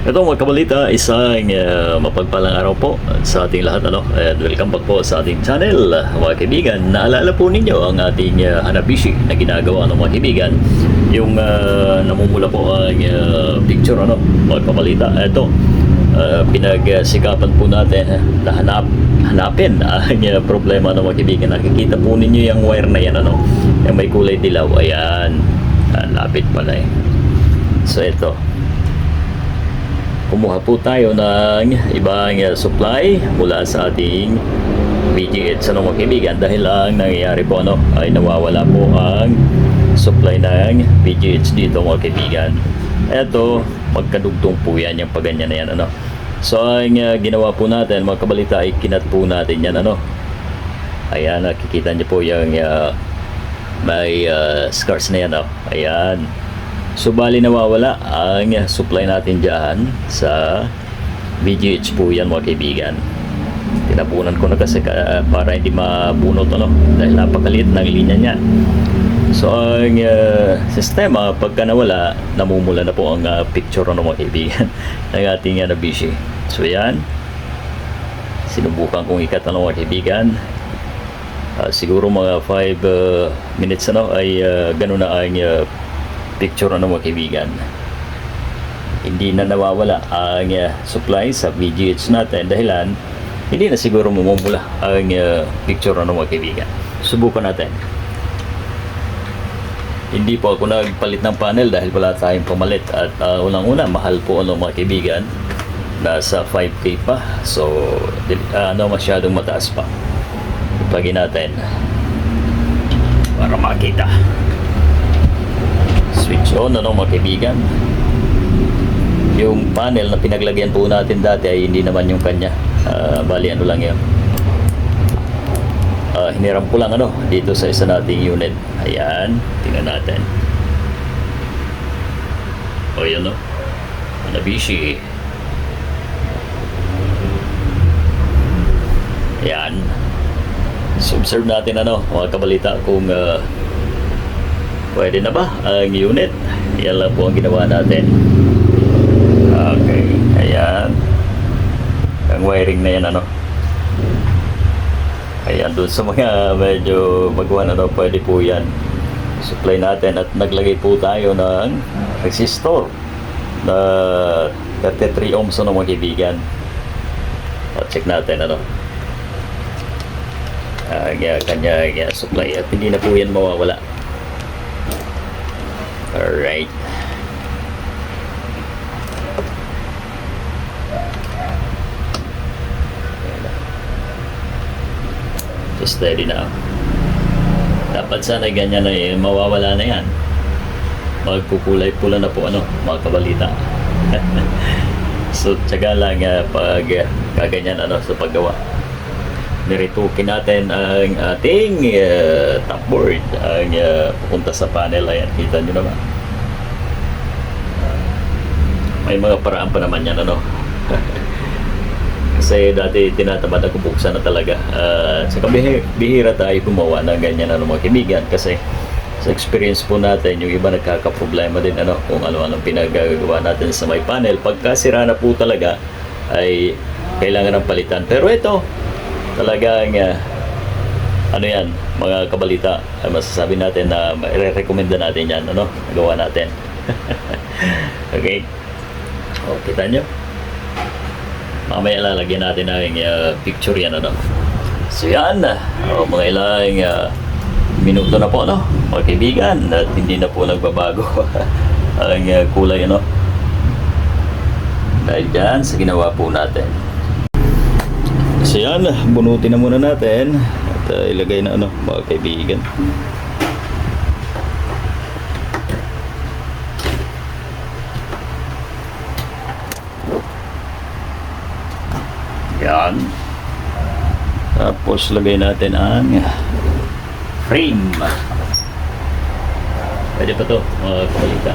Ito mga kabalita, isang uh, mapagpalang araw po sa ating lahat. Ano? And welcome back po sa ating channel. Mga kaibigan, naalala po ninyo ang ating uh, hanabishi na ginagawa ng mga kaibigan. Yung uh, namumula po ang uh, picture, ano, mga kabalita. Ito, uh, pinagsikapan po natin na hanap, hanapin ang uh, problema ng mga kaibigan. Nakikita po ninyo yung wire na yan, ano, yung may kulay dilaw. Ayan, Ah, lapit pala eh. So ito, kumuha po tayo ng ibang uh, supply mula sa ating BGH ano mga kaibigan. Dahil ang nangyayari po ano ay nawawala po ang supply ng BGH dito mga kaibigan. Eto magkadugtong po yan yung paganyan na yan ano. So ang uh, ginawa po natin mga kabalita ay kinat po natin yan ano. Ayan nakikita niyo po yung uh, may uh, scars na yan oh. ayan So bali nawawala ang supply natin dyan sa VGH po yan mga kaibigan. Tinapunan ko na kasi ka- para hindi mabunot ano dahil napakaliit ng linya niya. So ang uh, sistema pagka nawala namumula na po ang uh, picture ano mga kaibigan ng ating uh, nabishi. So yan. Sinubukan kong ikat ano mga kaibigan. Ah, siguro mga 5 minutes ano ay uh, ganun na ang uh, picture ano mga kaibigan? Hindi na nawawala ang uh, supply sa VGH natin dahilan hindi na siguro mamumula ang uh, picture ano mga kaibigan. Subukan natin. Hindi po ako nagpalit ng panel dahil wala tayong pamalit at uh, unang-una mahal po ano mga kaibigan. Nasa 5k pa so uh, ano masyadong mataas pa. Ipagin natin para makita switch on ano mga kaibigan? Yung panel na pinaglagyan po natin dati ay hindi naman yung kanya. Ah, bali ano lang yun? Ah, hiniram ko lang ano dito sa isa nating unit. Ayan tingnan natin. O yun no? Hanabishi ayan. So observe natin ano mga kabalita kung ah, Pwede na ba ang unit? Yan lang po ang ginawa natin. Okay, ayan. Ang wiring na yan ano. Ayan, doon sa mga medyo magawa na daw, pwede po yan. Supply natin at naglagay po tayo ng resistor na 33 ohms ano mga kaibigan. O, check natin ano. Kanya, kanya, kanya supply at hindi na po yan mawawala. Alright. So steady na. Dapat sana ganyan na eh, mawawala na yan. Magkukulay pula na po ano, mga kabalita. so tsaga lang uh, pag uh, kaganyan ano sa paggawa. Niritukin natin ang ating uh, top board, ang uh, pupunta sa panel. Ayan, kita nyo naman. May mga paraan pa naman yan, ano. Kasi dati tinatamad ako buksan na talaga. Uh, sa kabihira bihira tayo gumawa ng ganyan ano mga kaibigan kasi sa experience po natin, yung iba nagkakaproblema din ano, kung ano-anong pinagagawa natin sa may panel. Pagka sira na po talaga, ay kailangan ng palitan. Pero ito, talagang uh, ano yan, mga kabalita, ay masasabi natin na i-recommenda natin yan, ano, gawa natin. okay? O, kita nyo? Mamaya lalagyan natin ang uh, picture yan, ano. So yan, o, mga ilang uh, minuto na po, no? Mga kaibigan, at hindi na po nagbabago ang uh, kulay, ano. Dahil dyan sa ginawa po natin. So yan, bunutin na muna natin at uh, ilagay na ano, mga kaibigan. Yan. Tapos lagay natin ang frame. Pwede pa to, mga kabalita.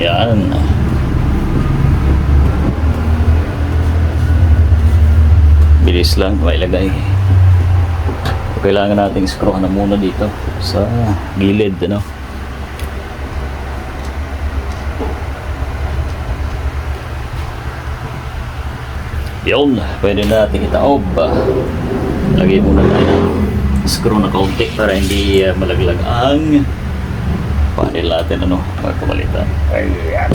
Yan. Bilis lang mailagay. Kailangan nating screw na muna dito sa gilid, ano? Yun, pwede na natin itaob. Lagay muna tayo ng screw na kaunti para hindi ah, malaglag ang panel natin, ano, mga kamalitan. Ayan.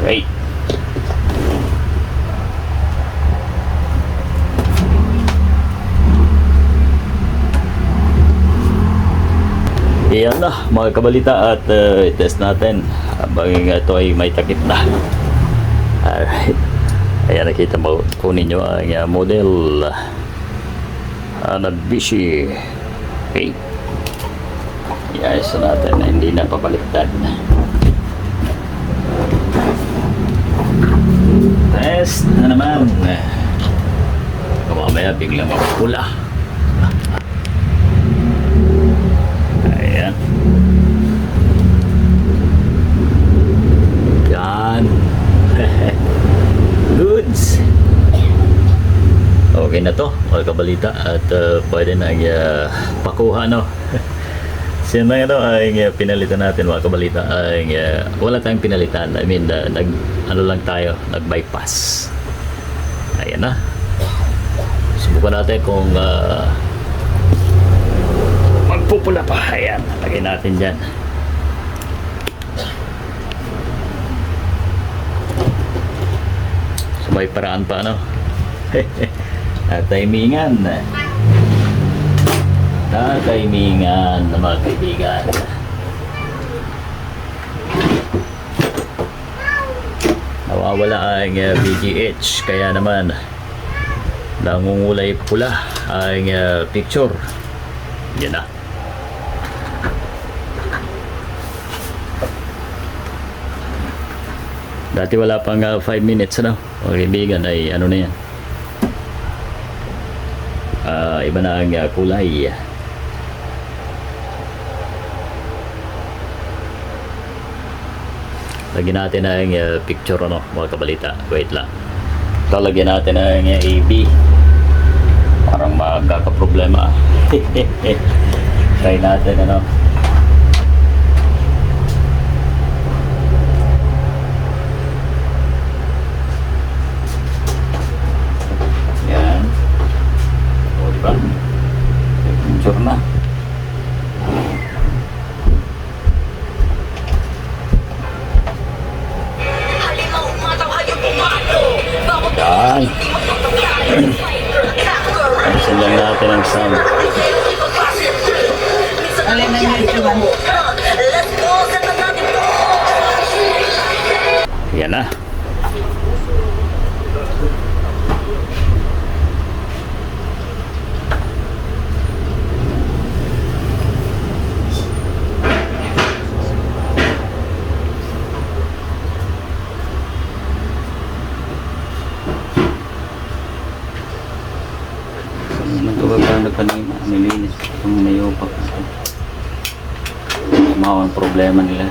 Right. Iyan na mga kabalita at uh, test natin habang ito ay may takip na. Alright. Ayan nakita mo po ninyo ang uh, model uh, Nabishi 8. Iayos na natin na hindi na pabaliktad. Test na naman. Kamamaya biglang mapula. Ayan. Yan. Goods. Okay na to, mga kabalita. At uh, pwede na uh, pakuha, no? Sino na ito ay uh, pinalitan natin mga kabalita ay uh, wala tayong pinalitan. I mean, uh, nag, ano lang tayo, nag-bypass. Ayan na. Subukan natin kung uh, magpupula pa. Ayan, lagay natin dyan. So may paraan pa ano? At timingan. Tataimingan na mga kaibigan. Nawawala ang uh, VGH kaya naman nangungulay pula ang uh, picture. Yan na. Dati wala pang 5 minutes ano. Mga kaibigan ay ano na yan. Ah, iba na ang uh, kulay. Lagyan natin ang uh, picture ano, mga kabalita. Wait lang. Lalagyan natin ang uh, AB. Parang magkakaproblema. Try natin ano. Yan. O, di ba? May Picture na. Yan. Ayusin lang natin ang sound. Alin na yung to Yan na. Problema nila.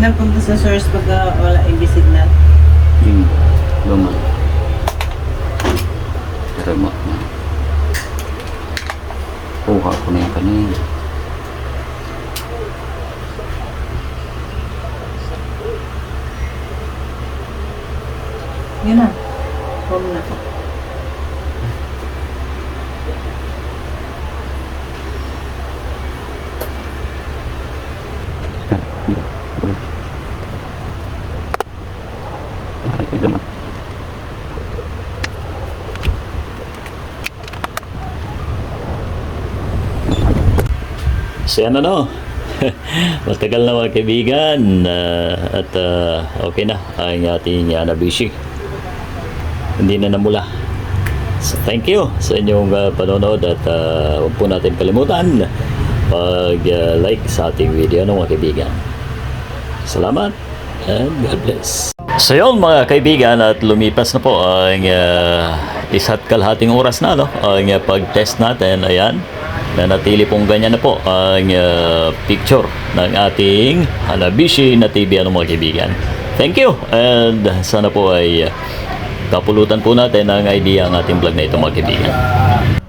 Napunta sa source pag Don't mind. So yan ano, matagal na mga kaibigan ah, at ah, okay na ang ating Anabishi. Hindi na namula. So thank you sa inyong uh, panonood at uh, huwag po natin kalimutan pag-like sa ating video ng mga kaibigan. Salamat and God bless. So yun mga kaibigan at lumipas na po ang uh, isa't kalahating oras na no? ang uh, pag-test natin. Ayan, nanatili pong ganyan na po ang uh, picture ng ating Hanabishi na TV ano mga kaibigan. Thank you and sana po ay uh, kapulutan po natin ang idea ang ating vlog na ito mga kaibigan.